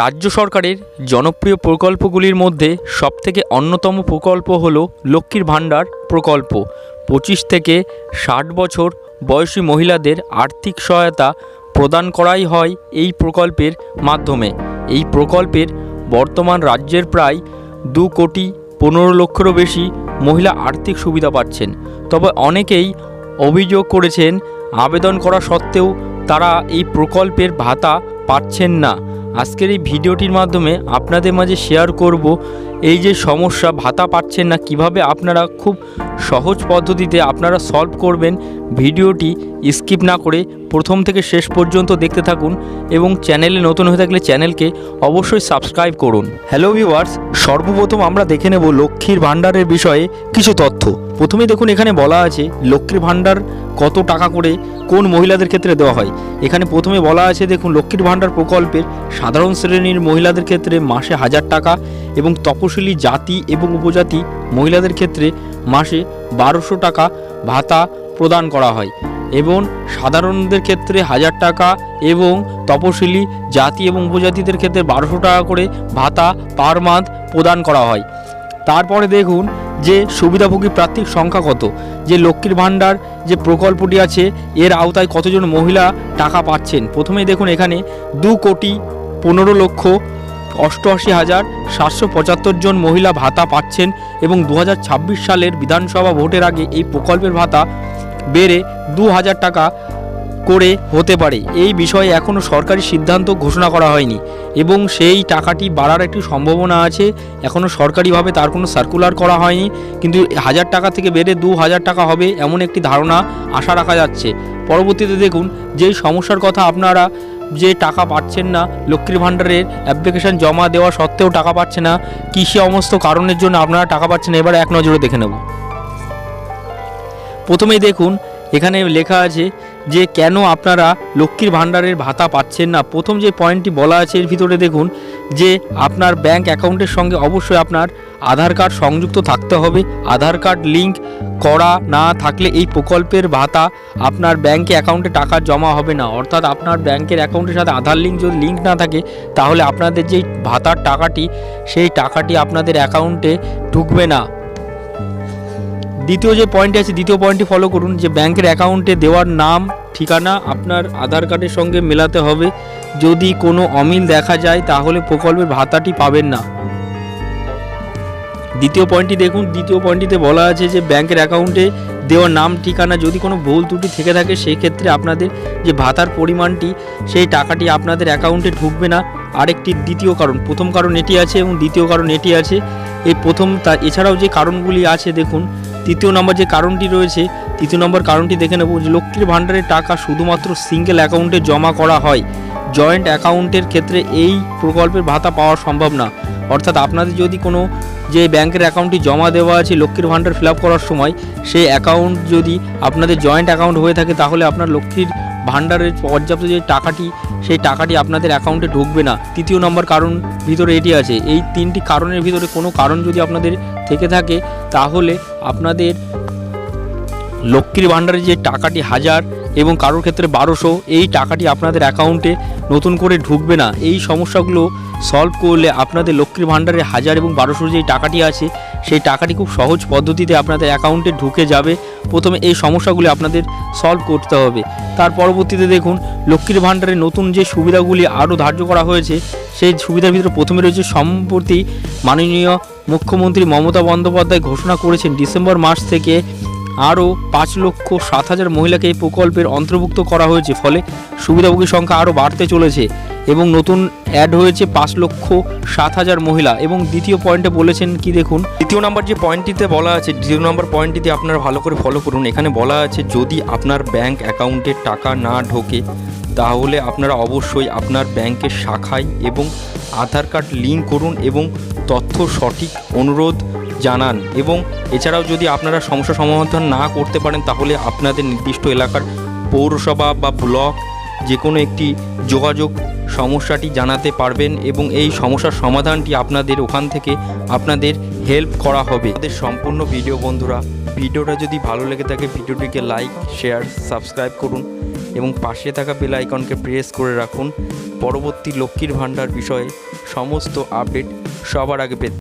রাজ্য সরকারের জনপ্রিয় প্রকল্পগুলির মধ্যে সবথেকে অন্যতম প্রকল্প হল লক্ষ্মীর ভাণ্ডার প্রকল্প। পঁচিশ থেকে ষাট বছর বয়সী মহিলাদের আর্থিক সহায়তা প্রদান করাই হয় এই প্রকল্পের মাধ্যমে। এই প্রকল্পের বর্তমান রাজ্যের প্রায় দু কোটি পনেরো লক্ষেরও বেশি মহিলা আর্থিক সুবিধা পাচ্ছেন। তবে অনেকেই অভিযোগ করেছেন, আবেদন করা সত্ত্বেও তারা এই প্রকল্পের ভাতা পাচ্ছেন না। আজকের এই ভিডিওটির মাধ্যমে আপনাদের মাঝে শেয়ার করব এই যে সমস্যা, ভাতা পাচ্ছেন না, কীভাবে আপনারা খুব সহজ পদ্ধতিতে আপনারা সলভ করবেন ভিডিওটি স্কিপ না করে প্রথম থেকে শেষ পর্যন্ত দেখতে থাকুন এবং চ্যানেলে নতুন হয়ে থাকলে চ্যানেলকে অবশ্যই সাবস্ক্রাইব করুন। হ্যালো ভিউয়ার্স সর্বপ্রথম আমরা দেখে নেব লক্ষ্মীর ভাণ্ডারের বিষয়ে কিছু তথ্য। প্রথমেই দেখুন এখানে বলা আছে লক্ষ্মীর ভাণ্ডার কত টাকা করে কোন মহিলাদের ক্ষেত্রে দেওয়া হয়। এখানে প্রথমে বলা আছে দেখুন লক্ষ্মীর ভাণ্ডার প্রকল্পের সাধারণ শ্রেণির মহিলাদের ক্ষেত্রে মাসে হাজার টাকা এবং তপশিলি জাতি এবং উপজাতি মহিলাদের ক্ষেত্রে মাসে বারোশো টাকা ভাতা প্রদান করা হয় এবং সাধারণদের ক্ষেত্রে হাজার টাকা এবং তপশিলি জাতি এবং উপজাতিদের ক্ষেত্রে বারোশো টাকা করে ভাতা পার মান্থ প্রদান করা হয়। তারপরে দেখুন যে সুবিধাভোগী প্রার্থীর সংখ্যা কত। যে লক্ষ্মীর ভাণ্ডার যে প্রকল্পটি আছে, এর আওতায় কতজন মহিলা টাকা পাচ্ছেন? প্রথমেই দেখুন এখানে দু কোটি পনেরো লক্ষ অষ্টআশি হাজার সাতশো পঁচাত্তর জন মহিলা ভাতা পাচ্ছেন এবং দু হাজার ছাব্বিশ সালের বিধানসভা ভোটের আগে এই প্রকল্পের ভাতা বেড়ে দু হাজার টাকা করে হতে পারে। এই বিষয়ে এখনও সরকারি সিদ্ধান্ত ঘোষণা করা হয়নি এবং সেই টাকাটি বাড়ার একটি সম্ভাবনা আছে। এখনও সরকারিভাবে তার কোনো সার্কুলার করা হয়নি। কিন্তু হাজার টাকা থেকে বেড়ে দু হাজার টাকা হবে এমন একটি ধারণা আশা রাখা যাচ্ছে। পরবর্তীতে দেখুন, যেই সমস্যার কথা আপনারা যে টাকা পাচ্ছেন না, লক্ষ্মীর ভাণ্ডারের অ্যাপ্লিকেশন জমা দেওয়া সত্ত্বেও টাকা পাচ্ছে না, কী সমস্ত কারণের জন্য আপনারা টাকা পাচ্ছেন এবার এক নজরে দেখে নেব। প্রথমেই দেখুন, এখানে লেখা আছে যে কেন আপনারা লক্ষ্মীর ভাণ্ডারের ভাতা পাচ্ছেন না? প্রথম যে পয়েন্টটি বলা আছে এর ভিতরে দেখুন যে আপনার ব্যাংক অ্যাকাউন্টের সঙ্গে অবশ্যই আপনার আধার কার্ড সংযুক্ত থাকতে হবে। আধার কার্ড লিঙ্ক করা না থাকলে এই প্রকল্পের ভাতা আপনার ব্যাংকে অ্যাকাউন্টে টাকা জমা হবে না। অর্থাৎ আপনার ব্যাংকের অ্যাকাউন্টের সাথে আধার লিঙ্ক যদি লিঙ্ক না থাকে, তাহলে আপনাদের যেই ভাতার টাকাটি, সেই টাকাটি আপনাদের অ্যাকাউন্টে ঢুকবে না। দ্বিতীয় যে পয়েন্টটি আছে, দ্বিতীয় পয়েন্টটি ফলো করুন যে ব্যাংকের অ্যাকাউন্টে দেওয়ার নাম, ঠিকানা আপনার আধার কার্ডের সঙ্গে মেলাতে হবে। যদি কোনো অমিল দেখা যায়, তাহলে প্রকল্পের ভাতাটি পাবেন না। দ্বিতীয় পয়েন্টটি দেখুন, দ্বিতীয় পয়েন্টটিতে বলা আছে যে ব্যাংকের অ্যাকাউন্টে দেওয়ার নাম, ঠিকানা যদি কোনো ভুল ত্রুটি থেকে থাকে, সেই ক্ষেত্রে আপনাদের যে ভাতার পরিমাণটি, সেই টাকাটি আপনাদের অ্যাকাউন্টে ঢুকবে না। আরেকটি দ্বিতীয় কারণ, প্রথম কারণ এটি আছে এবং দ্বিতীয় কারণ এটি আছে। এই প্রথম, তা এছাড়াও যে কারণগুলি আছে, দেখুন, তৃতীয় নম্বর যে কারণটি রয়েছে, তৃতীয় নম্বর কারণটি দেখে নেব যে লক্ষ্মীর ভাণ্ডারের টাকা শুধুমাত্র সিঙ্গেল অ্যাকাউন্টে জমা করা হয়। জয়েন্ট অ্যাকাউন্টের ক্ষেত্রে এই প্রকল্পের ভাতা পাওয়া সম্ভব না। অর্থাৎ আপনাদের যদি কোনো যে ব্যাংকের অ্যাকাউন্টটি জমা দেওয়া আছে, লক্ষ্মীর ভাণ্ডার ফিল করার সময়, সেই অ্যাকাউন্ট যদি আপনাদের জয়েন্ট অ্যাকাউন্ট হয়ে থাকে, তাহলে আপনার লক্ষ্মীর ভাণ্ডারের পর্যাপ্ত যে টাকাটি, সেই টাকাটি আপনাদের অ্যাকাউন্টে ঢুকবে না। তৃতীয় নম্বর কারণ ভিতরে এটি আছে। এই তিনটি কারণের ভিতরে কোনো কারণ যদি আপনাদের থেকে থাকে, তাহলে আপনাদের লক্ষ্মীর ভাণ্ডারের যে টাকাটি, হাজার এবং কারোর ক্ষেত্রে বারোশো। এই টাকাটি আপনাদের অ্যাকাউন্টে নতুন করে ঢুকবে না। এই সমস্যাগুলো সলভ করলে আপনাদের লক্ষ্মীর ভাণ্ডারে হাজার এবং বারোশো যে টাকাটি আছে, সেই টাকাটি খুব সহজ পদ্ধতিতে আপনাদের অ্যাকাউন্টে ঢুকে যাবে। প্রথমে এই সমস্যাগুলি আপনাদের সলভ করতে হবে। তার পরবর্তীতে দেখুন, লক্ষ্মীর ভাণ্ডারে নতুন যে সুবিধাগুলি আরও ধার্য করা হয়েছে, সেই সুবিধার ভিতরে প্রথমে রয়েছে সম্প্রতি মাননীয় মুখ্যমন্ত্রী মমতা বন্দ্যোপাধ্যায় ঘোষণা করেছেন ডিসেম্বর মাস থেকে আরও পাঁচ লক্ষ সাত হাজার মহিলাকে এই প্রকল্পের অন্তর্ভুক্ত করা হয়েছে, ফলে সুবিধাভোগীর সংখ্যা আরও বাড়তে চলেছে এবং নতুন অ্যাড হয়েছে পাঁচ লক্ষ সাত হাজার মহিলা। এবং দ্বিতীয় পয়েন্টে বলেছেন কি দেখুন? দ্বিতীয় নাম্বার যে পয়েন্টটিতে বলা আছে, দ্বিতীয় নাম্বার পয়েন্টটিতে আপনারা ভালো করে ফলো করুন। এখানে বলা আছে, যদি আপনার ব্যাংক অ্যাকাউন্টে টাকা না ঢোকে, তাহলে আপনারা অবশ্যই আপনার ব্যাংকের শাখায় এবং আধার কার্ড লিঙ্ক করুন এবং তথ্য সঠিক অনুরোধ জানান এবং এছাড়াও যদি আপনারা সমস্যা সমাধান না করতে পারেন, তাহলে আপনাদের নির্দিষ্ট এলাকার পৌরসভা বা ব্লক যে কোনো একটি যোগাযোগ সমস্যাটি জানাতে পারবেন এবং এই সমস্যার সমাধানটি আপনাদের ওখান থেকে আপনাদের হেল্প করা হবে। আমাদের সম্পূর্ণ ভিডিও বন্ধুরা, ভিডিওটা যদি ভালো লেগে থাকে, ভিডিওটিকে লাইক শেয়ার সাবস্ক্রাইব করুন এবং পাশে থাকা বেল আইকনকে প্রেস করে রাখুন। পরবর্তী লক্ষ্মীর ভাণ্ডার বিষয়ে সমস্ত আপডেট সবার আগে পেতে